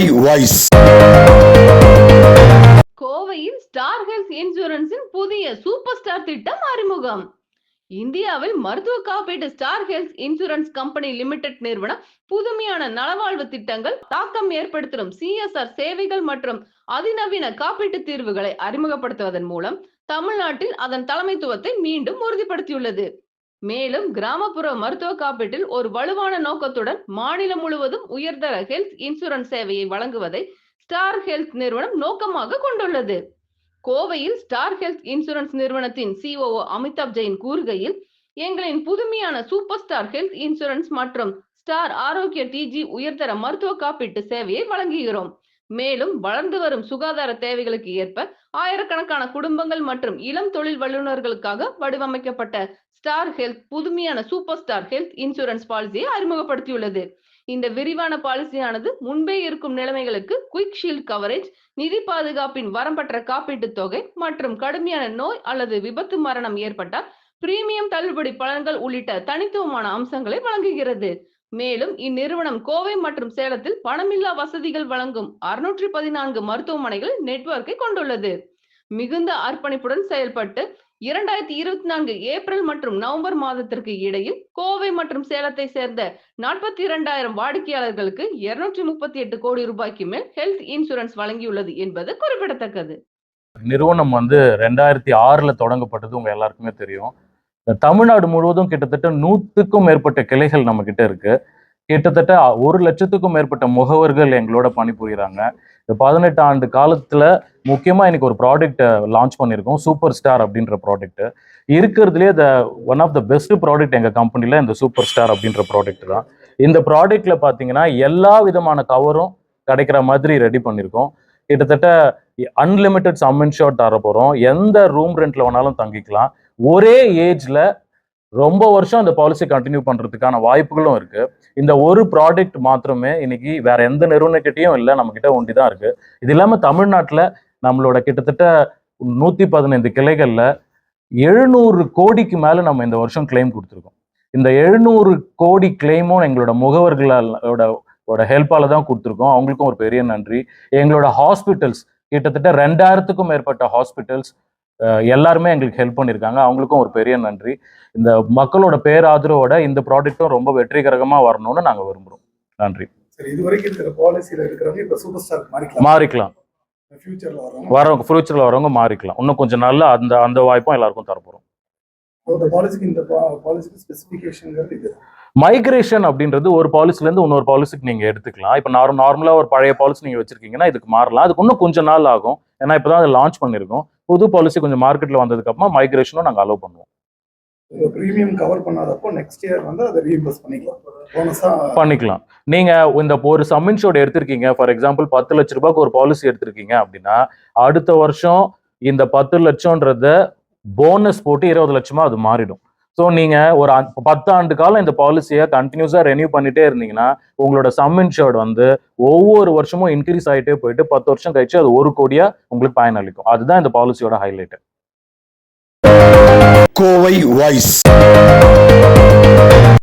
By voice கோவையில் star health இன்சூரன்ஸின் புதிய சூப்பர் ஸ்டார் திட்டம் அறிமுகம். இந்தியாவில் மருத்துவ காப்பீடு star health insurance company limited நிறுவனம் புதுமையான நலவாழ்வு திட்டங்கள் தாக்கம் ஏற்படுத்தும் சிஎஸ்ஆர் சேவைகள் மற்றும் அதிநவீன காப்பீட்டு தீர்வுகளை அறிமுகப்படுத்துவதன் மூலம் தமிழ்நாட்டில் அதன் தலைமைத்துவத்தை மீண்டும் உறுதிப்படுத்தியுள்ளது. மேலும் கிராமப்புற மருத்துவ காப்பீட்டில் ஒரு வலுவான நோக்கத்துடன் மாநிலம் முழுவதும் உயர்தர ஹெல்த் இன்சூரன்ஸ் சேவையை வழங்குவதை ஸ்டார் ஹெல்த் நிறுவனம் நோக்கமாக கொண்டுள்ளது. கோவையில் ஸ்டார் ஹெல்த் இன்சூரன்ஸ் நிறுவனத்தின் சிஓஓ அமிதாப் ஜெயின் கூறுகையில் எங்களின் புதுமையான சூப்பர் ஸ்டார் ஹெல்த் இன்சூரன்ஸ் மற்றும் ஸ்டார் ஆரோக்கிய டிஜி உயர்தர மருத்துவ காப்பீட்டு சேவையை வழங்குகிறோம். மேலும் வளர்ந்து வரும் சுகாதார தேவைகளுக்கு ஏற்ப ஆயிரக்கணக்கான குடும்பங்கள் மற்றும் இளம் தொழில் வல்லுநர்களுக்காக வடிவமைக்கப்பட்ட ஸ்டார் ஹெல்த் புதுமையான சூப்பர் ஸ்டார் ஹெல்த் இன்சூரன்ஸ் பாலிசியை அறிமுகப்படுத்தியுள்ளது. இந்த விரிவான பாலிசியானது முன்பே இருக்கும் நிலைமைகளுக்கு குயிக் ஷீல்ட் கவரேஜ் நிதி பாதுகாப்பின் வரம்பற்ற காப்பீட்டுத் தொகை மற்றும் கடுமையான நோய் அல்லது விபத்து மரணம் ஏற்பட்டால் பிரீமியம் தள்ளுபடி பலன்கள் உள்ளிட்ட தனித்துவமான அம்சங்களை வழங்குகிறது. மேலும் இந்நிறுவனம் கோவை மற்றும் சேலத்தில் பணமில்லா வசதிகள் வழங்கும் அறுநூற்றி பதினான்கு மருத்துவமனைகள் நெட்வொர்க்கை கொண்டுள்ளது. மிகுந்த அர்ப்பணிப்புடன் செயல்பட்டு இரண்டாயிரத்தி இருபத்தி நான்கு ஏப்ரல் மற்றும் நவம்பர் மாதத்திற்கு இடையில் கோவை மற்றும் சேலத்தை சேர்ந்த நாற்பத்தி இரண்டாயிரம் வாடிக்கையாளர்களுக்கு இருநூற்றி முப்பத்தி எட்டு கோடி ரூபாய்க்கு மேல் ஹெல்த் இன்சூரன்ஸ் வழங்கியுள்ளது என்பது குறிப்பிடத்தக்கது. நிறுவனம் வந்து ரெண்டாயிரத்தி ஆறுல தொடங்கப்பட்டது உங்க எல்லாருக்குமே தெரியும். தமிழ்நாடு முழுவதும் கிட்டத்தட்ட நூற்றுக்கும் மேற்பட்ட கிளைகள் நம்ம கிட்ட இருக்கு. கிட்டத்தட்ட ஒரு லட்சத்துக்கும் மேற்பட்ட முகவர்கள் எங்களோட பணிபுரியுறாங்க. இந்த பதினெட்டு ஆண்டு காலத்துல முக்கியமா இன்னைக்கு ஒரு ப்ராடக்ட்டை லான்ச் பண்ணியிருக்கோம். சூப்பர் ஸ்டார் அப்படின்ற ப்ராடக்ட் இருக்கிறதுலே the one of the best product எங்க கம்பெனில இந்த சூப்பர் ஸ்டார் அப்படின்ற ப்ராடக்ட் தான். இந்த ப்ராடக்ட்ல பாத்தீங்கன்னா எல்லா விதமான கவரும் கிடைக்கிற மாதிரி ரெடி பண்ணியிருக்கோம். கிட்டத்தட்ட அன்லிமிட்டெட் சம் ஷாட் தர போகிறோம் எந்த ரூம் ரெண்ட்ல வேணாலும் தங்கிக்கலாம். ஒரே ஏஜ்ல ரொம்ப வருஷம் அந்த பாலிசி கண்டினியூ பண்றதுக்கான வாய்ப்புகளும் இருக்கு. இந்த ஒரு ப்ராடக்ட் மாத்திரமே இன்னைக்கு வேற எந்த நிறுவனக்கிட்டையும் இல்லை நம்ம கிட்ட ஒண்டி தான் இருக்கு. இது இல்லாம தமிழ்நாட்டுல நம்மளோட கிட்டத்தட்ட நூத்தி பதினைந்து கிளைகள்ல எழுநூறு கோடிக்கு மேல நம்ம இந்த வருஷம் கிளைம் கொடுத்துருக்கோம். இந்த எழுநூறு கோடி கிளைமும் எங்களோட முகவர்களோட ஓட ஹெல்ப்பால தான் கொடுத்துருக்கோம். அவங்களுக்கும் ஒரு பெரிய நன்றி. எங்களோட ஹாஸ்பிட்டல்ஸ் கிட்டத்தட்ட ரெண்டாயிரத்துக்கும் மேற்பட்ட ஹாஸ்பிட்டல்ஸ் எல்லாருமே எங்களுக்கு ஹெல்ப் பண்ணியிருக்காங்க அவங்களுக்கும் ஒரு பெரிய நன்றி. இந்த மக்களோட பேராதரவோட இந்த ப்ராடக்ட்டும் ரொம்ப வெற்றிகரமாக வரணும்னு நாங்கள் விரும்புகிறோம் நன்றி. இப்ப மாறிக்கலாம். வரவங்க ஃபியூச்சரில் வரவங்க மாறிக்கலாம். இன்னும் கொஞ்சம் நாள்ல அந்த அந்த வாய்ப்பும் எல்லாருக்கும் தரப்போகிறோம் மைக்ரேஷன் அப்படின்றது ஒரு பாலிசில இருந்து இன்னொரு பாலிசிக்கு நீங்க எடுத்துக்கலாம். இப்போ நார் நார்மலா ஒரு பழைய பாலிசி நீங்க வச்சிருக்கீங்கன்னா இதுக்கு மாறலாம். அதுக்கு இன்னும் கொஞ்சம் நாள் ஆகும். ஏன்னா இப்பதான் அதை லான்ச் பண்ணிருக்கோம் புது பாலிசி கொஞ்சம் மார்க்கெட்ல வந்ததுக்கு அப்புறமா மைக்ரேஷனும் நாங்க அலோவ் பண்ணுவோம். ப்ரீமியம் கவர் பண்ணாதப்போ நெக்ஸ்ட் இயர் வந்து அதை ரீஇம்பர்ஸ் பண்ணிக்கலாம். போனஸா பண்ணிக்கலாம். நீங்க இந்த ஒரு சம்மின்ஷோட எடுத்திருக்கீங்க. ஃபார் எக்ஸாம்பிள் பத்து லட்ச ரூபாய்க்கு ஒரு பாலிசி எடுத்திருக்கீங்க அப்படின்னா அடுத்த வருஷம் இந்த பத்து லட்சம்ன்றத போனஸ் போட்டு இருபது லட்சமா அது மாறிடும். ஸோ நீங்கள் ஒரு பத்து ஆண்டு காலம் இந்த பாலிசியை கண்டினியூஸாக ரெனியூ பண்ணிட்டே இருந்தீங்கன்னா உங்களோட சம் இன்ஷர்ட் வந்து ஒவ்வொரு வருஷமும் இன்க்ரீஸ் ஆகிட்டே போயிட்டு பத்து வருஷம் கழிச்சு அது ஒரு கோடியாக உங்களுக்கு பயனளிக்கும். அதுதான் இந்த பாலிசியோட ஹைலைட் கோவை வாய்ஸ்